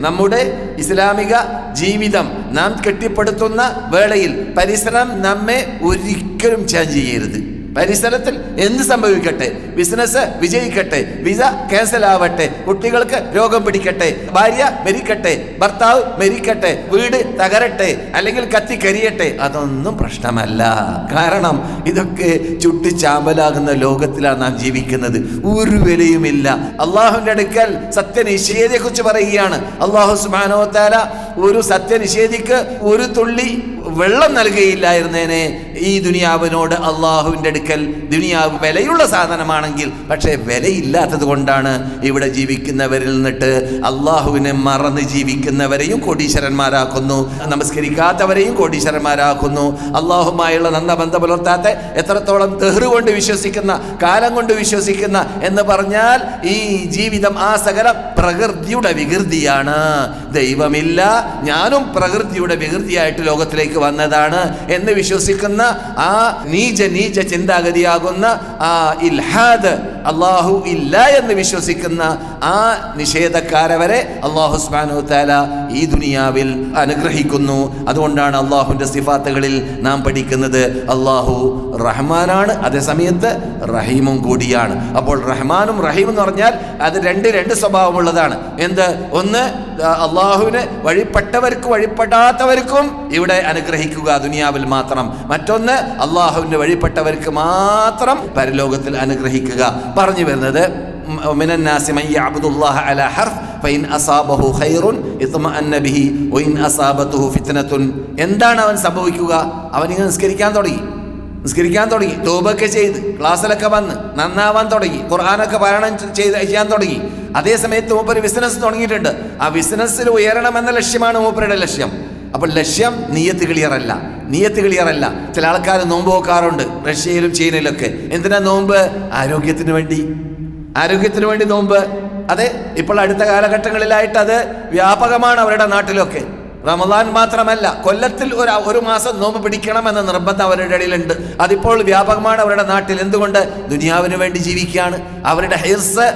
നമ്മുടെ ഇസ്ലാമിക ജീവിതം നാം കെട്ടിപ്പടുത്തുന്ന വേളയിൽ പരിസരം നമ്മെ ഒരിക്കലും ചേഞ്ച് ചെയ്യരുത്. പരിസരത്തിൽ എന്ത് സംഭവിക്കട്ടെ? ബിസിനസ് വിജയിക്കട്ടെ. വിസ ക്യാൻസൽ ആവട്ടെ. കുട്ടികൾക്ക് രോഗം പിടിക്കട്ടെ. ഭാര്യ മരിക്കട്ടെ. ഭർത്താവ് മരിക്കട്ടെ. വീട് തകരട്ടെ. അല്ലെങ്കിൽ കത്തി കരിയട്ടെ. അതൊന്നും പ്രശ്നമല്ല. കാരണം ഇതൊക്കെ ചുട്ടി ചാമ്പലാകുന്ന ലോകത്തിലാണ് നാം ജീവിക്കുന്നത്. ഒരു വിലയുമില്ല. അള്ളാഹുവിന്റെ അടുക്കൽ സത്യനിഷേധിയെ കുറിച്ച് പറയുകയാണ്. അള്ളാഹു സുബാനോ താല ഒരു സത്യനിഷേധിക്ക് ഒരു തുള്ളി വെള്ളം നൽകുകയില്ലായിരുന്നേനെ ഈ ദുനിയാവിനോട് അള്ളാഹുവിന്റെ അടുക്കൽ ദുനിയാവ് വിലയുള്ള സാധനമാണെങ്കിൽ പക്ഷേ വിലയില്ലാത്തത് കൊണ്ടാണ് ഇവിടെ ജീവിക്കുന്നവരിൽ നിന്നിട്ട് അള്ളാഹുവിനെ മറന്ന് ജീവിക്കുന്നവരെയും കോടീശ്വരന്മാരാക്കുന്നു നമസ്കരിക്കാത്തവരെയും കോടീശ്വരന്മാരാക്കുന്നു. അള്ളാഹുമായുള്ള നന്ദ ബന്ധം പുലർത്താത്ത എത്രത്തോളം തെഹ്റു കൊണ്ട് വിശ്വസിക്കുന്ന കാലം കൊണ്ട് വിശ്വസിക്കുന്ന എന്ന് പറഞ്ഞാൽ ഈ ജീവിതം ആ സകല പ്രകൃതിയുടെ വികൃതിയാണ്. ദൈവമില്ല ഞാനും പ്രകൃതിയുടെ വികൃതിയായിട്ട് ലോകത്തിലേക്ക് വന്നതാണ് എന്ന് വിശ്വസിക്കുന്ന ആ നീച നീച ചിന്താഗതിയാകുന്ന ആ ഇൽഹാദ് അള്ളാഹു ഇല്ല എന്ന് വിശ്വസിക്കുന്ന ആ നിഷേധക്കാരെ വരെ അള്ളാഹു സ്മാനു താല ഈ ദുനിയാവിൽ അനുഗ്രഹിക്കുന്നു. അതുകൊണ്ടാണ് അള്ളാഹുവിന്റെ സിഫാത്തുകളിൽ നാം പഠിക്കുന്നത് അള്ളാഹു റഹ്മാനാണ് അതേസമയത്ത് റഹീമും കൂടിയാണ്. അപ്പോൾ റഹ്മാനും റഹീം എന്ന് പറഞ്ഞാൽ അത് രണ്ട് രണ്ട് സ്വഭാവമുള്ളതാണ്. എന്ത്? ഒന്ന് അള്ളാഹുവിന് വഴിപ്പെട്ടവർക്കും വഴിപ്പെടാത്തവർക്കും ഇവിടെ അനുഗ്രഹിക്കുക ദുനിയാവിൽ മാത്രം. മറ്റൊന്ന് അള്ളാഹുവിന്റെ വഴിപ്പെട്ടവർക്ക് മാത്രം പരലോകത്തിൽ അനുഗ്രഹിക്കുക. പറഞ്ഞു വരുന്നത് من الناس من يعبد الله على حرف فإن أصابه خير اطمأن به وإن أصابته فتنة എന്താണ് അവൻ സംഭവിക്കുക അവൻ ഇങ്ങനെ നിസ്കരിക്കാൻ തുടങ്ങി നിസ്കരിക്കാൻ തുടങ്ങി തോപൊക്കെ ചെയ്ത് ക്ലാസ്സിലൊക്കെ വന്ന് നന്നാവാൻ തുടങ്ങി ഖുർആാനൊക്കെ പാരായണം ചെയ്ത് ചെയ്യാൻ തുടങ്ങി അതേ സമയത്ത് മൂപ്പര് ബിസിനസ് തുടങ്ങിയിട്ടുണ്ട് ആ ബിസിനസ്സിൽ ഉയരണം എന്ന ലക്ഷ്യമാണ് മൂപ്പരുടെ ലക്ഷ്യം അപ്പോൾ ലക്ഷ്യം നീയത്ത് ക്ലിയർ അല്ല നീയത്ത് ക്ലിയർ അല്ല ചില ആൾക്കാർ നോമ്പ് നോക്കാറുണ്ട് റഷ്യയിലും ചൈനയിലൊക്കെ എന്തിനാ നോമ്പ് ആരോഗ്യത്തിന് വേണ്ടി ആരോഗ്യത്തിന് വേണ്ടി നോമ്പ്. അതെ ഇപ്പോൾ അടുത്ത കാലഘട്ടങ്ങളിലായിട്ട് അത് വ്യാപകമാണ് അവരുടെ നാട്ടിലൊക്കെ. റമദാൻ മാത്രമല്ല കൊല്ലത്തിൽ ഒരു ഒരു മാസം നോമ്പ് പിടിക്കണം എന്ന നിർബന്ധം അവരുടെ ഇടയിലുണ്ട്. അതിപ്പോൾ വ്യാപകമാണ് അവരുടെ നാട്ടിൽ. എന്തുകൊണ്ട്? ദുനിയാവിന് വേണ്ടി ജീവിക്കുകയാണ്. അവരുടെ ഹിർസ്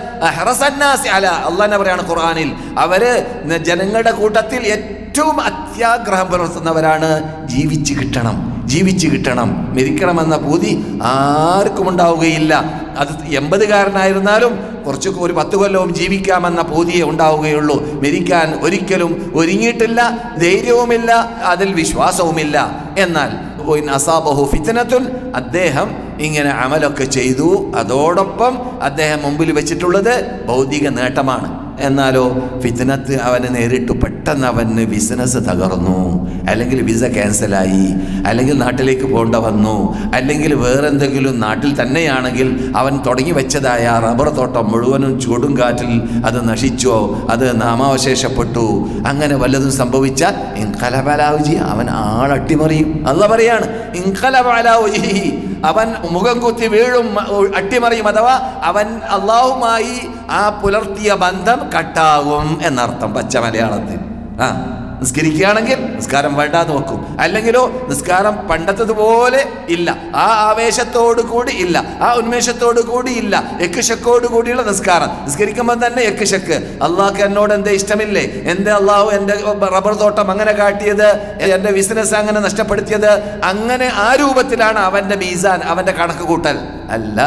അല അള്ളാഹ് പറയാണ് ഖുർആാനിൽ. അവർ ജനങ്ങളുടെ കൂട്ടത്തിൽ ഏറ്റവും അത്യാഗ്രഹം പുലർത്തുന്നവരാണ് ജീവിച്ച് കിട്ടണം ജീവിച്ച് കിട്ടണം. മരിക്കണമെന്ന പൂതി ആർക്കും ഉണ്ടാവുകയില്ല. അത് എൺപതുകാരനായിരുന്നാലും കുറച്ച് ഒരു പത്ത് കൊല്ലവും ജീവിക്കാമെന്ന പൂതിയെ ഉണ്ടാവുകയുള്ളൂ. മരിക്കാൻ ഒരിക്കലും ഒരുങ്ങിയിട്ടില്ല ധൈര്യവുമില്ല അതിൽ വിശ്വാസവുമില്ല. എന്നാൽ അസാബഹു ഫിത്തനത്തുൻ അദ്ദേഹം ഇങ്ങനെ അമലൊക്കെ ചെയ്തു. അതോടൊപ്പം അദ്ദേഹം മുമ്പിൽ വെച്ചിട്ടുള്ളത് ഭൗതിക നേട്ടമാണ്. എന്നാലോ ഫിത്തനത്ത് അവനെ നേരിട്ടു പെട്ടെന്ന് അവന് ബിസിനസ് തകർന്നു. അല്ലെങ്കിൽ വിസ ക്യാൻസലായി അല്ലെങ്കിൽ നാട്ടിലേക്ക് പോകേണ്ട വന്നു. അല്ലെങ്കിൽ വേറെന്തെങ്കിലും നാട്ടിൽ തന്നെയാണെങ്കിൽ അവൻ തുടങ്ങി വെച്ചതായ റബ്ബർ തോട്ടം മുഴുവനും ചൂടും കാറ്റിൽ അത് നശിച്ചോ. അത് നാമാവശേഷപ്പെട്ടു. അങ്ങനെ വല്ലതും സംഭവിച്ചാൽ ഇൻകലബലാവുജി അവൻ ആളട്ടിമറിയും. അല്ല പറയാണ് ഇൻകലബലാവുജി അവൻ മുഖം കുത്തി വീഴും അട്ടിമറിയും അഥവാ അവൻ അള്ളാഹുമായി ആ പുലർത്തിയ ബന്ധം കട്ടാകും എന്നർത്ഥം പച്ച മലയാളത്തിൽ. ആ. നിസ്കരിക്കുകയാണെങ്കിൽ നിസ്കാരം വേണ്ടാന്ന് വെക്കും. അല്ലെങ്കിലോ നിസ്കാരം പണ്ടത്തതുപോലെ ഇല്ല. ആ ആവേശത്തോടു കൂടി ഇല്ല. ആ ഉന്മേഷത്തോടു കൂടി ഇല്ല. എക്കുശക്കോട് കൂടിയുള്ള നിസ്കാരം. നിസ്കരിക്കുമ്പോൾ തന്നെ യക്ഷക്ക് അള്ളാഹ്ക്ക് എന്നോട് എന്താ ഇഷ്ടമില്ലേ? എന്റെ അള്ളാഹു എന്റെ റബ്ബർ തോട്ടം അങ്ങനെ കാട്ടിയത്? എന്റെ ബിസിനസ് അങ്ങനെ നഷ്ടപ്പെടുത്തിയത്? അങ്ങനെ ആ രൂപത്തിലാണ് അവന്റെ മീസാൻ അവന്റെ കണക്ക് കൂട്ടൽ. അല്ല.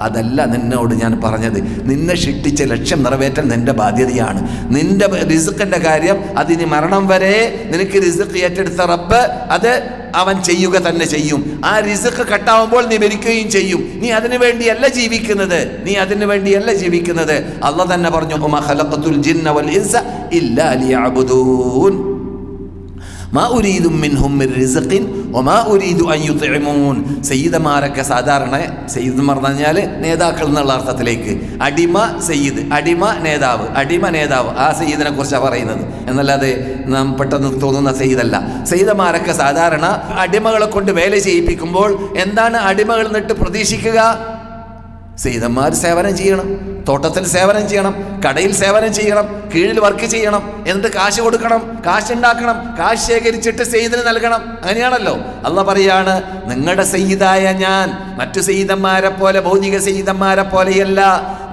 അതല്ല നിന്നോട് ഞാൻ പറഞ്ഞത്. നിന്നെ ശിക്ഷിച്ച ലക്ഷ്യം നിറവേറ്റൽ നിന്റെ ബാധ്യതയാണ്. നിന്റെ റിസുക്കിന്റെ കാര്യം അതിന് മരണം വരെ നിനക്ക് റിസുക്ക് ഏറ്റെടുത്ത റബ്ബ് അത് അവൻ ചെയ്യുക തന്നെ ചെയ്യും. ആ റിസുക്ക് കട്ടാവുമ്പോൾ നീ മരിക്കുകയും ചെയ്യും. നീ അതിനു വേണ്ടിയല്ല ജീവിക്കുന്നത്. നീ അതിനു വേണ്ടിയല്ല ജീവിക്കുന്നത്. അല്ല തന്നെ പറഞ്ഞു മാ ഉരീദു റിസ്ഖിൻ വമാ ഉരീദു അൻ യുത്ഇമൂൻ. സയ്യിദമാരൊക്കെ സാധാരണ സയ്യിദ് എന്ന് പറഞ്ഞാൽ നേതാക്കൾ എന്നുള്ള അർത്ഥത്തിലേക്ക്. അടിമ സയ്യിദ് അടിമ നേതാവ് അടിമ നേതാവ്. ആ സയ്യിദിനെ കുറിച്ചാണ് പറയുന്നത്. എന്നല്ലാതെ നാം പെട്ടെന്ന് തോന്നുന്ന സയ്യിദല്ല. സയ്യിദമാരൊക്കെ സാധാരണ അടിമകളെ കൊണ്ട് വേല ചെയ്യിപ്പിക്കുമ്പോൾ എന്താണ് അടിമകൾ നിട്ട് പ്രതീക്ഷിക്കുക? സീതന്മാർ സേവനം ചെയ്യണം തോട്ടത്തിൽ സേവനം ചെയ്യണം കടയിൽ സേവനം ചെയ്യണം കീഴിൽ വർക്ക് ചെയ്യണം എന്നിട്ട് കാശ് കൊടുക്കണം കാശ് ഉണ്ടാക്കണം കാശ് ശേഖരിച്ചിട്ട് സെയ്തിന് നൽകണം. അങ്ങനെയാണല്ലോ. അല്ല പറയാണ് നിങ്ങളുടെ സെയ്തായ ഞാൻ മറ്റു സെയ്തന്മാരെ പോലെ ഭൗതിക സെയ്തന്മാരെ പോലെയല്ല.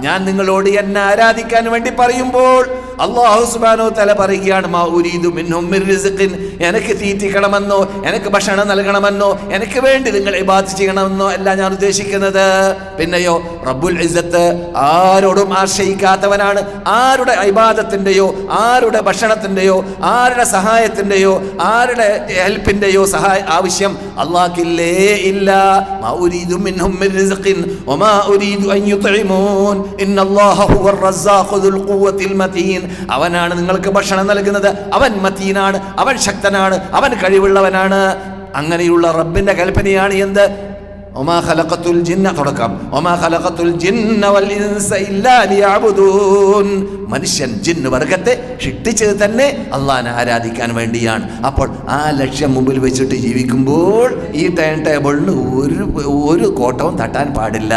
ഞാൻ നിങ്ങളോട് എന്നെ ആരാധിക്കാൻ വേണ്ടി പറയുമ്പോൾ അള്ളാഹു സുബാനോ തല പറയുകയാണ് മാ ഉരീദു മിൻ എനിക്ക് തീറ്റിക്കണമെന്നോ എനിക്ക് ഭക്ഷണം നൽകണമെന്നോ എനിക്ക് വേണ്ടി നിങ്ങൾ ഇബാദ് ചെയ്യണമെന്നോ അല്ല ഞാൻ ഉദ്ദേശിക്കുന്നത്. പിന്നെയോ റബ്ബുൽ ഇസത്ത് ആരോടും ആശ്രയിക്കാത്തവനാണ്. ആരുടെ ഇബാദത്തിന്റെയോ ആരുടെ ഭക്ഷണത്തിന്റെയോ ആരുടെ സഹായത്തിന്റെയോ ആരുടെ ഹെൽപ്പിന്റെയോ സഹായ ആവശ്യം അള്ളാഹ്ക്കില്ലേ ഇല്ല. മാ ഉരീദു മിൻ വമാ ഉരീദു അൻ യുത്ഇമൂൻ. ഇന്നല്ലാഹ ഹുവർ റസ്സാഖു ദുൽ മതീൻ. അവനാണ് നിങ്ങൾക്ക് ഭക്ഷണം നൽകുന്നത്. അവൻ മതീനാണ് അവൻ ശക്തനാണ് അവൻ കഴിവുള്ളവനാണ്. അങ്ങനെയുള്ള റബ്ബിന്റെ കൽപ്പനയാണ് എന്ത്? ഒമാ ഖലഖത്തുൽ ജിന്ന തുടക്കം. ഒമാ ഖലഖത്തുൽ ജിന്ന വൽ ഇൻസ ഇല്ലാ ലിയഅബുദൂൻ മനുഷ്യൻ ജിന്ന് വർഗത്തെ ഷിട്ടിച്ചത് തന്നെ അള്ളാഹാനെ ആരാധിക്കാൻ വേണ്ടിയാണ്. അപ്പോൾ ആ ലക്ഷ്യം മുമ്പിൽ വെച്ചിട്ട് ജീവിക്കുമ്പോൾ ഈ ടൈം ടേബിളിന് ഒരു ഒരു കോട്ടവും തട്ടാൻ പാടില്ല.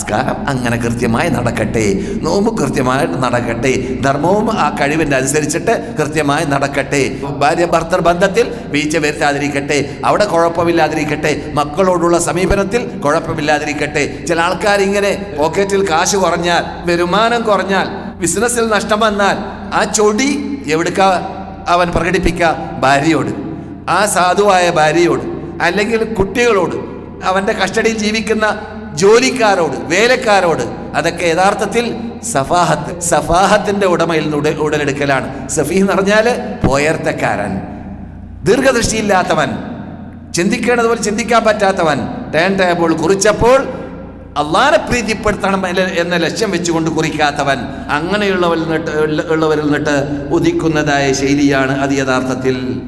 സ്കാരം അങ്ങനെ കൃത്യമായി നടക്കട്ടെ. നോമ്പ് കൃത്യമായിട്ട് നടക്കട്ടെ. ധർമ്മവും ആ കഴിവിന്റെ അനുസരിച്ചിട്ട് കൃത്യമായി നടക്കട്ടെ. ഭാര്യ ഭർത്തർ ബന്ധത്തിൽ വീഴ്ച വരുത്താതിരിക്കട്ടെ. അവിടെ കുഴപ്പമില്ലാതിരിക്കട്ടെ. മക്കളോടുള്ള സമീപനത്തിൽ കുഴപ്പമില്ലാതിരിക്കട്ടെ. ചില ആൾക്കാർ ഇങ്ങനെ പോക്കറ്റിൽ കാശ് കുറഞ്ഞാൽ വരുമാനം കുറഞ്ഞാൽ ബിസിനസ്സിൽ നഷ്ടം വന്നാൽ ആ ചൊടി എവിടുക്ക അവൻ പ്രകടിപ്പിക്ക? ഭാര്യയോട്. ആ സാധുവായ ഭാര്യയോട്. അല്ലെങ്കിൽ കുട്ടികളോട്. അവന്റെ കസ്റ്റഡിയിൽ ജീവിക്കുന്ന ജോലിക്കാരോട് വേലക്കാരോട്. അതൊക്കെ യഥാർത്ഥത്തിൽ സഫാഹത്ത് സഫാഹത്തിന്റെ ഉടമയിൽ നിന്ന് ഉടലെടുക്കലാണ്. സഫീഹ് എന്ന് പറഞ്ഞാൽ പോയർത്തക്കാരൻ. ദീർഘദൃഷ്ടിയില്ലാത്തവൻ. ചിന്തിക്കേണ്ടതുപോലെ ചിന്തിക്കാൻ പറ്റാത്തവൻ. ടേൺ ടേബിൾ കുറിച്ചപ്പോൾ അള്ളാനെ പ്രീതിപ്പെടുത്തണം എന്ന- ലക്ഷ്യം വെച്ചുകൊണ്ട് കുറിക്കാത്തവൻ അങ്ങനെയുള്ളവരിൽ നിന്നിട്ട് ഉള്ള- ഉള്ളവരിൽ നിന്നിട്ട് ഉദിക്കുന്നതായ ശൈലിയാണ് അത് യഥാർത്ഥത്തിൽ.